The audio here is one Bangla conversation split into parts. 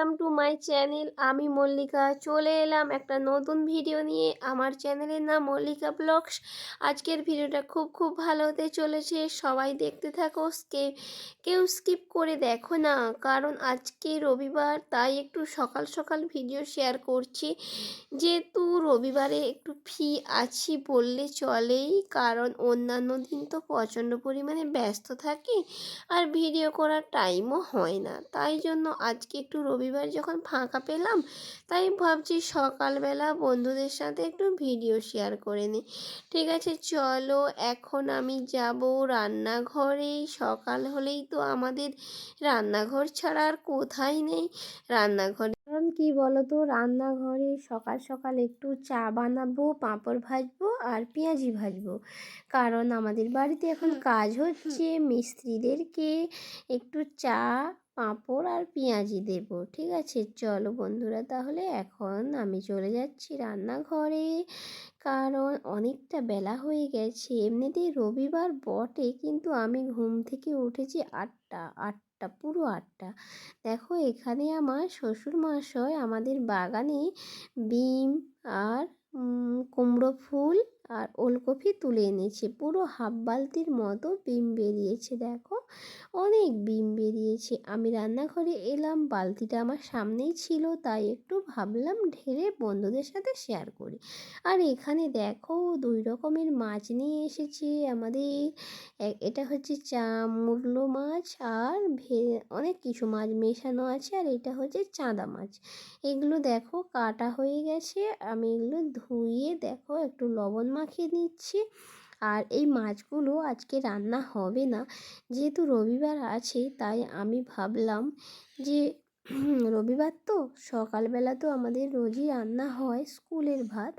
ওয়েলকাম টু মাই চ্যানেল আমি মল্লিকা। চলে এলাম একটা নতুন ভিডিও নিয়ে। আমার চ্যানেলের নাম মল্লিকা ব্লগস। আজকের ভিডিওটা খুব খুব ভালো হতে চলেছে। সবাই দেখতে থাকো। স্কে, কেউ স্কিপ করে দেখো না। কারণ আজকে রবিবার, তাই একটু সকাল সকাল ভিডিও শেয়ার করছি। যেহেতু রবিবারে একটু ফ্রি আছি বললে চলেই। কারণ অন্যান্য দিন তো প্রচণ্ড পরিমাণে ব্যস্ত থাকি। আর ভিডিও করার টাইমও হয় না। তাই জন্য আজকে একটু রবিবার যখন ফাঁকা পেলাম তাই ভাবছি সকালবেলা বন্ধুদের সাথে একটু ভিডিও শেয়ার করে নিই। ঠিক আছে চলো এখন আমি যাব রান্নাঘরে। সকাল হলেই তো আমাদের রান্নাঘর ছাড়া আর কোথায় নেই। রান্নাঘরে কারণ কি বলো তো রান্নাঘরে সকাল সকাল একটু চা বানাবো পাঁপড় ভাজবো আর পেঁয়াজি ভাজবো। কারণ আমাদের বাড়িতে এখন কাজ হচ্ছে মিস্ত্রিদেরকে একটু চা পাঁপড় আর পেঁয়াজি দেব, ঠিক আছে? চলো বন্ধুরা, তাহলে এখন আমি চলে যাচ্ছি রান্নাঘরে। কারণ অনেকটা বেলা হয়ে গেছে, এমনিতেই রবিবার বটে, কিন্তু আমি ঘুম থেকে উঠেছি আটটা আটটা, পুরো আটটা। দেখো, এখানে আমার শ্বশুর মশাই আমাদের বাগানে বিম আর কুমড়ো ফুল আর ওলকপি তুলে এনেছে। পুরো হাফ বালতির মতো বিম বেরিয়েছে, দেখো। অনেক বিম বেরিয়েছে। আমি রান্নাঘরে এলাম, বালতিটা আমার সামনেই ছিল, তাই একটু ভাবলাম ঢেলে বন্ধুদের সাথে শেয়ার করি। আর এখানে দেখো, দুই রকমের মাছ নিয়ে এসেছে। আমাদের এটা হচ্ছে চা মুরলো মাছ আর ভে, অনেক কিছু মাছ মেশানো আছে। আর এটা হচ্ছে চাঁদা মাছ। এগুলো দেখো কাটা হয়ে গেছে। আমি এগুলো ধুয়ে, দেখো, একটু লবণ মাখিয়ে নিচ্ছি। আর এই মাছগুলো আজকে রান্না হবে না। যেহেতু রবিবার আছে, তাই আমি ভাবলাম যে, রবিবার তো, সকালবেলা তো আমাদের রোজই রান্না হয় স্কুলের ভাত।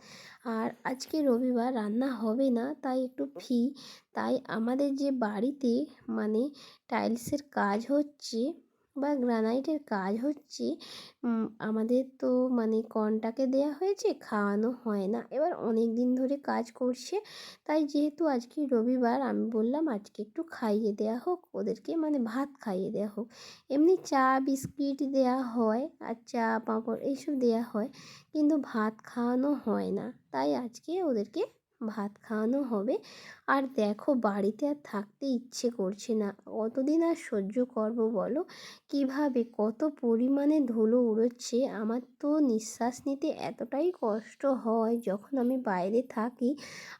আর আজকে রবিবার রান্না হবে না, তাই একটু ফি তাই আমাদের যে বাড়িতে মানে টাইলসের কাজ হচ্ছে বা গ্রানাইটের কাজ হচ্ছে আমাদের তো মানে কনটাকে দেয়া হয়েছে, খাওয়ানো হয় না। এবার অনেক দিন ধরে কাজ করছে, তাই যেহেতু আজকে রবিবার, আমি বললাম আজকে একটু খাইয়ে দেওয়া হোক, ওদেরকে মানে ভাত খাইয়ে দেওয়া হোক। এমনি চা, বিস্কিট দেওয়া হয়, আর চা, পাঁপড়, এইসব দেওয়া হয়, কিন্তু ভাত খাওয়ানো হয় না। তাই আজকে ওদেরকে ভাত খাওয়ানো হবে। আর দেখো, বাড়িতে আর থাকতে ইচ্ছে করছে না। কতদিন আর সহ্য করব বলো? কীভাবে? কত পরিমাণে ধুলো উড়োচ্ছে আমার তো নিঃশ্বাস নিতে এতটাই কষ্ট হয় যখন আমি বাইরে থাকি।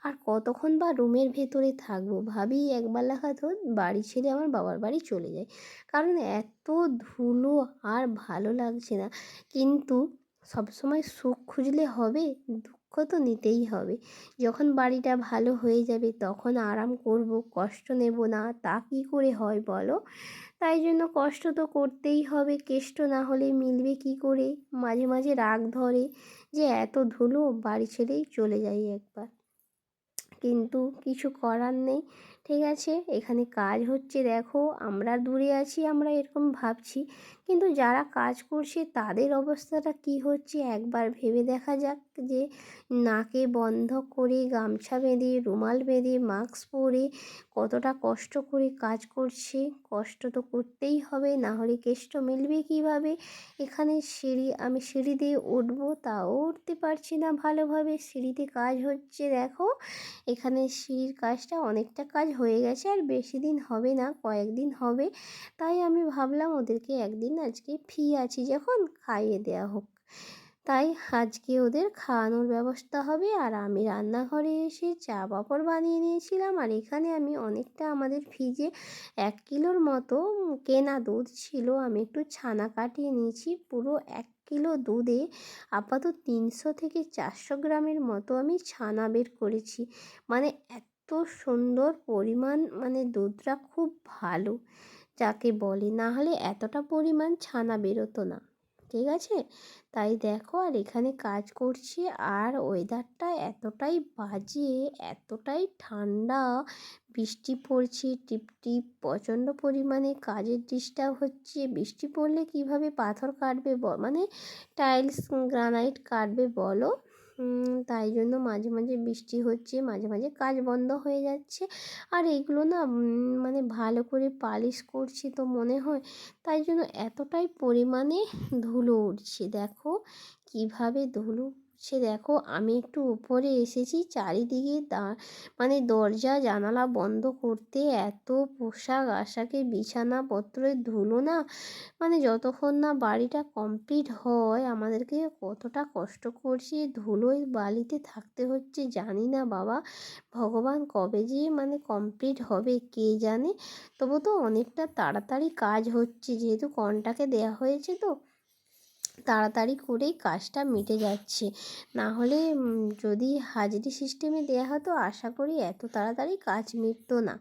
আর কতক্ষণ বা রুমের ভেতরে থাকব? ভাবি একবার লেখা তো বাড়ি ছেড়ে আমার বাবার বাড়ি চলে যায় কারণ এত ধুলো আর ভালো লাগছে না। কিন্তু সবসময় সুখ খুঁজলে হবে? দুঃখ তো নিতেই হবে। যখন বাড়িটা ভালো হয়ে যাবে তখন আরাম করব, কষ্ট নেব না, তা কী করে হয় বলো? তাই জন্য কষ্ট তো করতেই হবে, কেষ্ট না হলে মিলবে কি করে? মাঝে মাঝে রাগ ধরে যে এত ধুলো, বাড়ি ছেড়েই চলে যাই একবার। কিন্তু কিছু করার নেই, ঠিক আছে? এখানে কাজ হচ্ছে, দেখো, আমরা দূরে আছি, আমরা এরকম ভাবছি। কিন্তু যারা কাজ করছে, তাদের অবস্থাটা কি হচ্ছে? একবার ভেবে দেখা যাক যে নাকে বন্ধ করে, গামছা বেঁধে, রুমাল বেঁধে, মাস্ক পরে কতটা কষ্ট করে কাজ করছে? কষ্ট তো করতেই হবে, না হলে কেষ্ট মিলবে কীভাবে? এখানে সিঁড়ি, আমি সিঁড়ি দিয়ে উঠবো, তাও উঠতে পারছি না ভালোভাবে। সিঁড়িতে কাজ হচ্ছে, দেখো। এখানে সিঁড়ির কাজটা অনেকটা কাজ হয়ে গেছে, আর বেশি দিন হবে না, কয়েকদিন হবে। তাই আমি ভাবলাম ওদেরকে একদিন আজকে ফি আছি, যখন খাইয়ে দেওয়া হোক। তাই আজকে ওদের খাওয়ানোর ব্যবস্থা হবে আর আমি রান্নাঘরে এসে চা পাপড় বানিয়ে নিয়েছিলাম আর এখানে আমি অনেকটা আমাদের ফ্রিজে এক কিলোর মতো কেনা দুধ ছিল। আমি একটু ছানা কাটিয়ে নিয়েছি, পুরো এক কিলো দুধে আপাতত তিনশো থেকে চারশো গ্রামের মতো আমি ছানা বের করেছি। মানে এত সুন্দর পরিমাণ মানে দুধটা খুব ভালো। যাকে বলে, না হলে এতটা পরিমাণ ছানা বেরোতো না। ঠিক আছে? তাই দেখো, আর এখানে কাজ করছি, আর ওয়েদারটা এতটাই বাজে, এতটাই ঠান্ডা, বৃষ্টি পড়ছে টিপ টিপ প্রচণ্ড পরিমাণে কাজের ডিস্টার্ব হচ্ছে। বৃষ্টি পড়লে কীভাবে পাথর কাটবে মানে টাইলস গ্রানাইট কাটবে বলো? তাই জন্য মাঝে মাঝে বৃষ্টি হচ্ছে, মাঝে মাঝে কাজ বন্ধ হয়ে যাচ্ছে। আর এগুলো না মানে ভালো করে পালিশ করছি তো মনে হয়, তাই জন্য এতটাই পরিমাণে ধুলো উঠছে। দেখো কীভাবে ধুলো সে দেখো, আমি একটু উপরে এসেছি। চারিদিকে দা মানে দরজা, জানালা বন্ধ করতে এত পোশাক আশাকে বিছানাপত্রের ধুলো না মানে যতক্ষণ না বাড়িটা কমপ্লিট হয়, আমাদেরকে কতটা কষ্ট করছি। ধুলোয় বালিতে থাকতে হচ্ছে, জানি না বাবা, ভগবান কবে যে মানে কমপ্লিট হবে, কে জানে? তবু তো অনেকটা তাড়াতাড়ি কাজ হচ্ছে, যেহেতু কনটাকে দেয়া হয়েছে তো। তাড়াতাড়ি করেই কাজটা মিটে যাচ্ছে। না হলে যদি হাজিরি সিস্টেমে দেওয়া হতো, আশা করি এত তাড়াতাড়ি কাজ মিটতো না।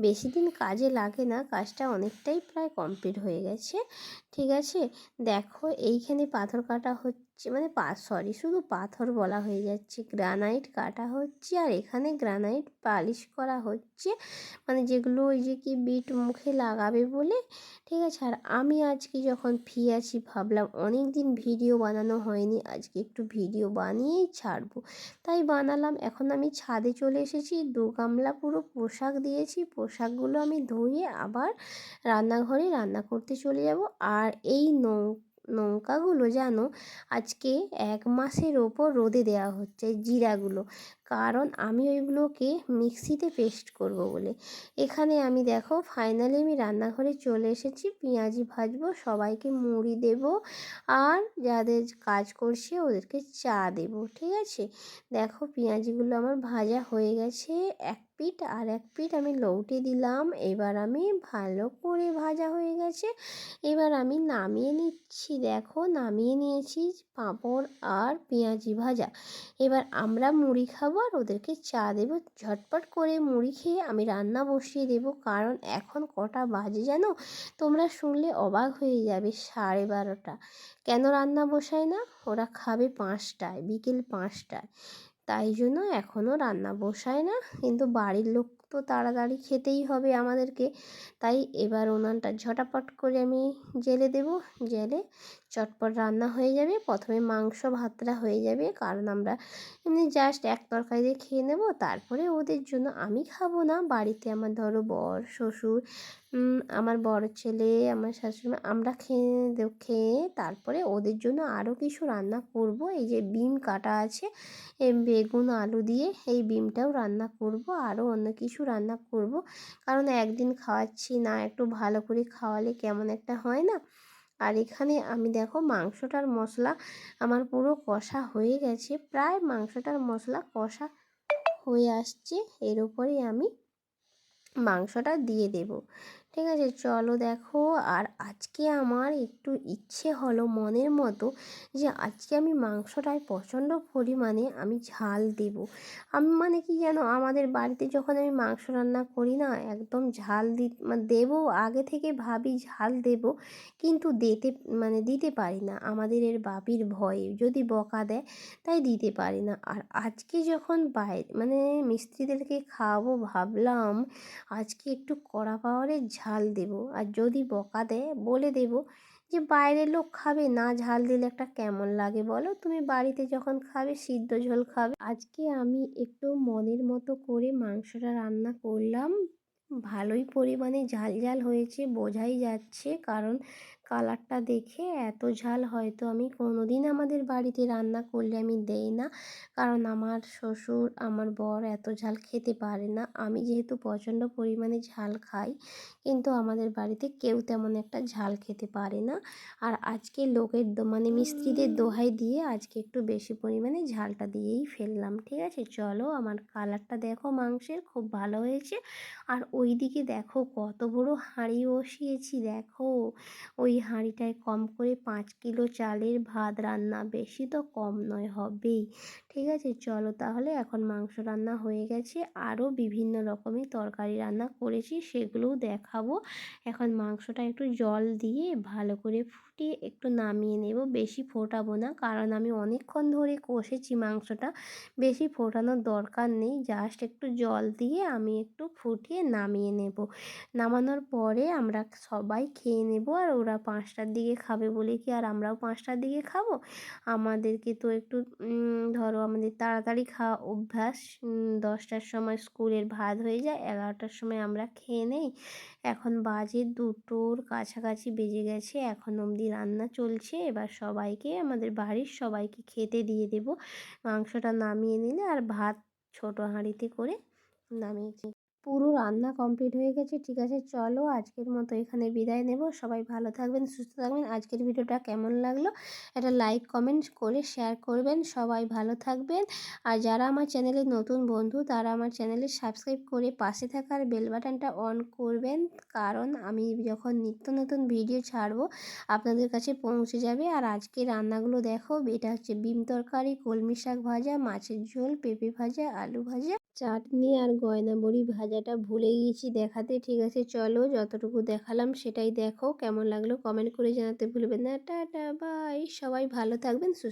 বেশি দিন কাজে লাগে না, কাজটা অনেকটাই প্রায় কমপ্লিট হয়ে গেছে। ঠিক আছে? দেখো, এইখানে পাথর কাটা হচ্ছে মানে পা সরি শুধু পাথর বলা হয়ে যাচ্ছে। গ্রানাইট কাটা হচ্ছে আর এখানে গ্রানাইট পালিশ করা হচ্ছে। মানে যেগুলো ওই যে কি বিট মুখে লাগাবে বলে, ঠিক আছে? আর আমি আজকে যখন ফ্রি আছি, ভাবলাম অনেক দিন ভিডিও বানানো হয়নি, আজকে একটু ভিডিও বানিয়েই ছাড়বো। তাই বানালাম, এখন আমি ছাদে চলে এসেছি, দু গামলা পুরো পোশাক দিয়েছি, পোশাকগুলো আমি ধুয়ে আবার রান্নাঘরে রান্না করতে চলে যাব। আর এই নৌ নৌকাগুলো জানো আজকে এক মাসের ওপর রোদে দেওয়া হচ্ছে জিরাগুলো। কারণ আমি ওইগুলোকে মিক্সিতে পেস্ট করব বলে। এখানে আমি দেখো, ফাইনালি আমি রান্নাঘরে চলে এসেছি। পেঁয়াজি ভাজবো, সবাইকে মুড়ি দেব আর যাদের কাজ করছে ওদেরকে চা দেব, ঠিক আছে? দেখো, পেঁয়াজিগুলো আমার ভাজা হয়ে গেছে। এক পিঠ আর এক পিঠ আমি লৌটে দিলাম। এবার আমি ভালো করে ভাজা হয়ে গেছে। এবার আমি নামিয়ে নিচ্ছি। দেখো, নামিয়ে নিয়েছি পাঁপড় আর পেঁয়াজি ভাজা। এবার আমরা মুড়ি খাব আর ওদেরকে চা দেবো। ঝটপট করে মুড়ি খেয়ে আমি রান্না বসিয়ে দেবো। কারণ এখন কটা বাজে জানো? তোমরা শুনলে অবাক হয়ে যাবে সাড়ে বারোটা। কেন রান্না বসায় না? ওরা খাবে পাঁচটায়, বিকেল পাঁচটায়। তাই জন্য এখনও রান্না বসায় না। কিন্তু বাড়ির লোক তো তাড়াতাড়ি খেতেই হবে আমাদেরকে। তাই এবার উনানটা ঝটাপট করে আমি জেলে দেব। জেলে চটপট রান্না হয়ে যাবে। প্রথমে মাংস ভাতটা হয়ে যাবে। কারণ আমরা এমনি জাস্ট এক তরকারি দিয়ে খেয়ে নেব। তারপরে ওদের জন্য আমি খাব না। বাড়িতে আমার ধরো বর, শ্বশুর আমার বড় ছেলে, আমার শাশুড়ি আমরা খেয়ে খেয়ে তারপরে ওদের জন্য আরও কিছু রান্না করব। এই যে বিম কাটা আছে বেগুন, আলু দিয়ে এই বিমটাও রান্না করব আরও অন্য কিছু রান্না করব। কারণ একদিন খাওয়াচ্ছি না, একটু ভালো করে খাওয়ালে কেমন একটা হয় না? আর এখানে আমি দেখো মাংসটার মশলা আমার পুরো কষা হয়ে গেছে, প্রায় মাংসটার মশলা কষা হয়ে আসছে, এর উপরে আমি মাংসটা দিয়ে দেব। ঠিক আছে, চলো দেখো। আর আজকে আমার একটু ইচ্ছে হলো, মনের মতো, যে আজকে আমি মাংসটায় প্রচণ্ড পরিমাণে আমি ঝাল দেব। আমি মানে কি জানো, আমাদের বাড়িতে যখন আমি মাংস রান্না করি না, একদম ঝাল দি দেবো, আগে থেকে ভাবি ঝাল দেব, কিন্তু দিতে মানে দিতে পারি না। আমাদের এর বাপির ভয়ে, যদি বকা দেয়, তাই দিতে পারি না। আর আজকে যখন বাইরে মানে মিস্ত্রিদেরকে খাওয়াবো, ভাবলাম আজকে একটু কড়া পাওয়ারের ঝাল দেব। আর যদি বকা দেয়, বলে দেব যে, বাইরের লোক খাবে না, ঝাল দিলে একটা কেমন লাগে বলো? তুমি বাড়িতে যখন খাবে, সিদ্ধ ঝোল খাবে। আজকে আমি একটু মনের মতো করে মাংসটা রান্না করলাম। ভালোই পরিমাণে ঝাল ঝাল হয়েছে, বোঝাই যাচ্ছে। কারণ কালারটা দেখে এত ঝাল হয়তো আমি কোনো দিন আমাদের বাড়িতে রান্না করলে আমি দেই না। কারণ আমার শ্বশুর, আমার বর এত ঝাল খেতে পারে না। আমি যেহেতু প্রচণ্ড পরিমাণে ঝাল খাই, কিন্তু আমাদের বাড়িতে কেউ তেমন একটা ঝাল খেতে পারে না। আর আজকে লোকের মানে মিস্ত্রিদের দোহাই দিয়ে আজকে একটু বেশি পরিমাণে ঝালটা দিয়েই ফেললাম, ঠিক আছে? চলো আমার কালারটা দেখো মাংসের, খুব ভালো হয়েছে। আর ওই দিকে দেখো কত বড় হাঁড়ি বসিয়েছি, দেখো। ওই হাঁড়িটায় কম করে পাঁচ কিলো চালের ভাত রান্না বেশি তো কম নয় হবেই। ঠিক আছে, চলো তাহলে এখন মাংস রান্না হয়ে গেছে। আরও বিভিন্ন রকমের তরকারি রান্না করেছি, সেগুলোও দেখাবো। এখন মাংসটা একটু জল দিয়ে ভালো করে ফুটিয়ে একটু নামিয়ে নেব। বেশি ফোটাবো না, কারণ আমি অনেকক্ষণ ধরে কষেছি মাংসটা। বেশি ফোটানোর দরকার নেই জাস্ট একটু জল দিয়ে আমি একটু ফুটিয়ে নামিয়ে নেব। নামানোর পরে আমরা সবাই খেয়ে নেব, আর ওরা পাঁচটার দিকে খাবে বলে কি আর আমরাও পাঁচটার দিকে খাব? আমাদেরকে তো একটু ধরো আমাদের তাড়াতাড়ি খাওয়া অভ্যাস। দশটার সময় স্কুলের ভাত হয়ে যায়, এগারোটার সময় আমরা খেয়ে নেই। এখন বাজে দুটোর কাছাকাছি বেজে গেছে, এখন অবধি রান্না চলছে। এবার সবাইকে, আমাদের বাড়ির সবাইকে খেতে দিয়ে দেব। মাংসটা নামিয়ে নিলে আর ভাত ছোট হাঁড়িতে করে নামিয়েছি পুরো রান্না কমপ্লিট হয়ে গেছে। ঠিক আছে, চলো আজকের মতো এখানে বিদায় নেব। সবাই ভালো থাকবেন, সুস্থ থাকবেন। আজকের ভিডিওটা কেমন লাগল? একটা লাইক, কমেন্ট করে শেয়ার করবেন। সবাই ভালো থাকবেন। আর যারা আমার চ্যানেলে নতুন বন্ধু, তারা আমার চ্যানেলে সাবস্ক্রাইব করে পাশে থাকার বেল বাটনটা অন করবেন। কারণ আমি যখন নিত্য নতুন ভিডিও ছাড়বো, আপনাদের কাছে পৌঁছে যাবে। আর আজকে রান্নাগুলো দেখো, এটা হচ্ছে বিম তরকারি, কলমি শাক ভাজা, মাছের ঝোল, পেঁপে ভাজা, আলু ভাজা। চাটনি আর গয়না বড়ি ভাজাটা ভুলে গিয়েছি দেখাতে, ঠিক আছে? চলো যতটুকু দেখালাম সেটাই দেখো। কেমন লাগল কমেন্ট করে জানাতে ভুলবেন না। Tata, bye. সবাই ভালো থাকবেন, সুস্থ